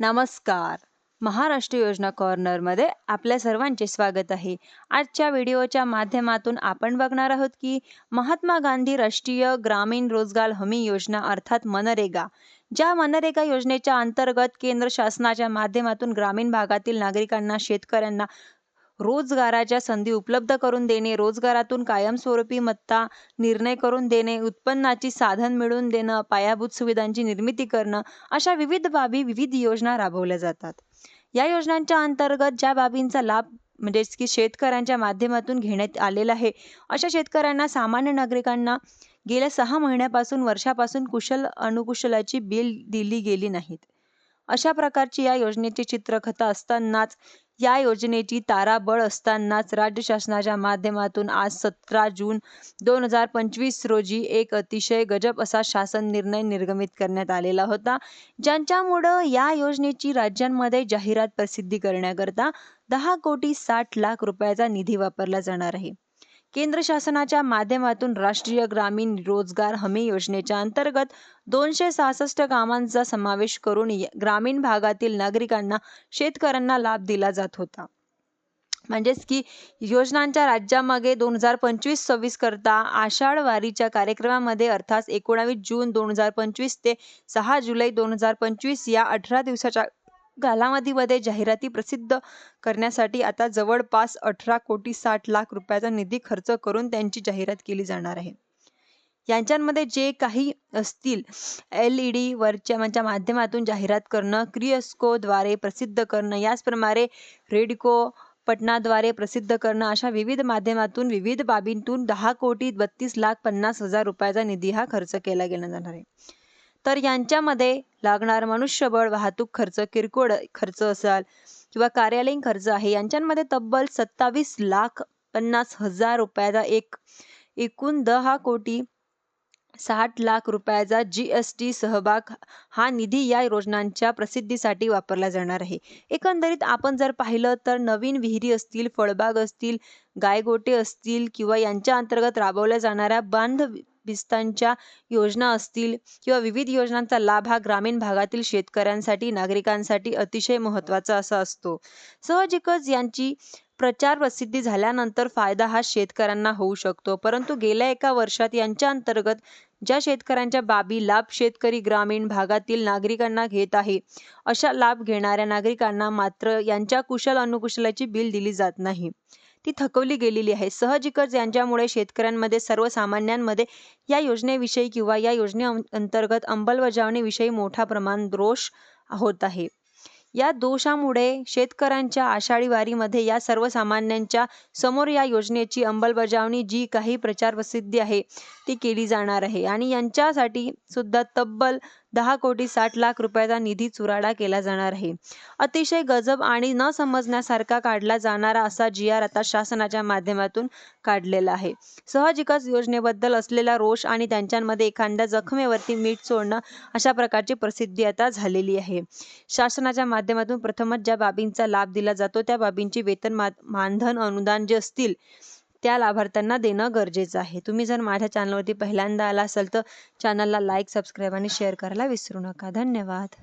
नमस्कार. महाराष्ट्र योजना कॉर्नरमध्ये आपल्या सर्वांचे स्वागत आहे. आजच्या व्हिडिओच्या माध्यमातून आपण बघणार आहोत की महात्मा गांधी राष्ट्रीय ग्रामीण रोजगार हमी योजना अर्थात मनरेगा. ज्या मनरेगा योजनेच्या अंतर्गत केंद्र शासनाच्या माध्यमातून ग्रामीण भागातील नागरिकांना शेतकऱ्यांना रोजगाराच्या संधी उपलब्ध करून देणे रोजगारातून कायमस्वरूपी मत्ता निर्णय करून देणे उत्पन्नाची साधन मिळवून देणं पायाभूत सुविधांची निर्मिती करणं अशा विविध बाबी विविध योजना राबवल्या जातात. या योजनांच्या अंतर्गत ज्या बाबींचा लाभ म्हणजेच की शेतकऱ्यांच्या माध्यमातून घेण्यात आलेला आहे अशा शेतकऱ्यांना सामान्य नागरिकांना गेल्या सहा महिन्यापासून वर्षापासून कुशल अनुकुशलाची बिल दिली गेली नाहीत. अशा प्रकारची या योजनेची चित्रकथा असतानाच या योजनेची ताराबळ असतानाच राज्य शासनाच्या माध्यमातून आज सतरा जून दोन हजार पंचवीस रोजी एक अतिशय गजब असा शासन निर्णय निर्गमित करण्यात आलेला होता ज्यांच्यामुळं या योजनेची राज्यांमध्ये जाहिरात प्रसिद्धी करण्याकरता दहा कोटी साठ लाख रुपयाचा निधी वापरला जाणार आहे. केंद्र शासनाच्या माध्यमातून राष्ट्रीय ग्रामीण रोजगार हमी योजनेच्या अंतर्गत दोनशे सहासष्ट कामांचा समावेश करून ग्रामीण भागातील नागरिकांना शेतकऱ्यांना लाभ दिला जात होता. म्हणजेच की योजनांच्या राज्यामागे दोन हजार पंचवीस सव्वीस करता आषाढ वारीच्या कार्यक्रमामध्ये अर्थात एकोणावीस जून दोन हजार पंचवीस ते सहा जुलै दोन हजार पंचवीस या अठरा दिवसाच्या कालावधीमध्ये जाहिराती प्रसिद्ध करण्यासाठी आता जवळपास अठरा कोटी साठ लाख रुपयाचा निधी खर्च करून त्यांची जाहिरात केली जाणार आहे. यांच्यामध्ये जे काही असतील एल ई डी वरच्या म्हणजे माध्यमातून जाहिरात करणं क्रियस्कोद्वारे प्रसिद्ध करणं याचप्रमाणे रेडको पटनाद्वारे प्रसिद्ध करणं अशा विविध माध्यमातून विविध बाबींतून दहा कोटी बत्तीस लाख पन्नास हजार रुपयाचा निधी हा खर्च केला गेला जाणार आहे. तर यांच्यामध्ये लागणार मनुष्यबळ वाहतूक खर्च किरकोळ खर्च असाल किंवा कार्यालयीन खर्च आहे यांच्यामध्ये तब्बल सत्तावीस लाख पन्नास हजार रुपयाचा एक एकूण दहा कोटी साठ लाख रुपयाचा जी एस टी सहभाग हा निधी या योजनांच्या प्रसिद्धीसाठी वापरला जाणार आहे. एकंदरीत आपण जर पाहिलं तर नवीन विहिरी असतील फळबाग असतील गायगोटे असतील किंवा यांच्या अंतर्गत राबवल्या जाणाऱ्या बांध बिस्तांच्या योजना असतील किंवा विविध योजनांचा लाभ हा ग्रामीण भागातील शेतकऱ्यांसाठी नागरिकांसाठी अतिशय महत्त्वाचा असा असतो. साहजिकच यांची प्रचार प्रसिद्धी झाल्यानंतर फायदा हा शेतकऱ्यांना होऊ शकतो. परंतु गेल्या एका वर्षात यांच्या अंतर्गत ज्या शेतकऱ्यांच्या बाबी लाभ शेतकरी ग्रामीण भागातील नागरिकांना घेत आहे अशा लाभ घेणाऱ्या नागरिकांना मात्र यांच्या कुशल अनुकुशलाची बिल दिली जात नाही. ती थकवली गेलेली आहे. सहजिकच यांच्यामुळे शेतकऱ्यांमध्ये सर्वसामान्यांमध्ये या योजनेविषयी किंवा या योजने अंतर्गत अंमलबजावणीविषयी मोठा प्रमाण दोष होत आहे. या दोषामुळे शेतकऱ्यांच्या आषाढी वारीमध्ये या सर्वसामान्यांच्या समोर या योजनेची अंमलबजावणी जी काही प्रचार प्रसिद्धी आहे ती केली जाणार आहे. आणि यांच्यासाठी सुद्धा तब्बल दहा कोटी साठ लाख रुपयाचा निधी चुराडा केला जाणार आहे. अतिशय गजब आणि न समजण्यासारखा काढला जाणारा असा जी आर आता शासनाच्या माध्यमातून काढलेला आहे. सहजिकच योजनेबद्दल असलेला रोष आणि त्यांच्यामध्ये एखाद्या जखमेवरती मीठ सोडणं अशा प्रकारची प्रसिद्धी आता झालेली आहे. शासनाच्या माध्यमातून प्रथमच ज्या बाबींचा लाभ दिला जातो त्या बाबींची वेतन मानधन अनुदान जे असतील त्या लाभार्थ्यांना देणं गरजेचं आहे. तुम्ही जर माझ्या चॅनलवरती पहिल्यांदा आला असाल तर चॅनलला लाईक सबस्क्राईब आणि शेअर करायला विसरू नका. धन्यवाद.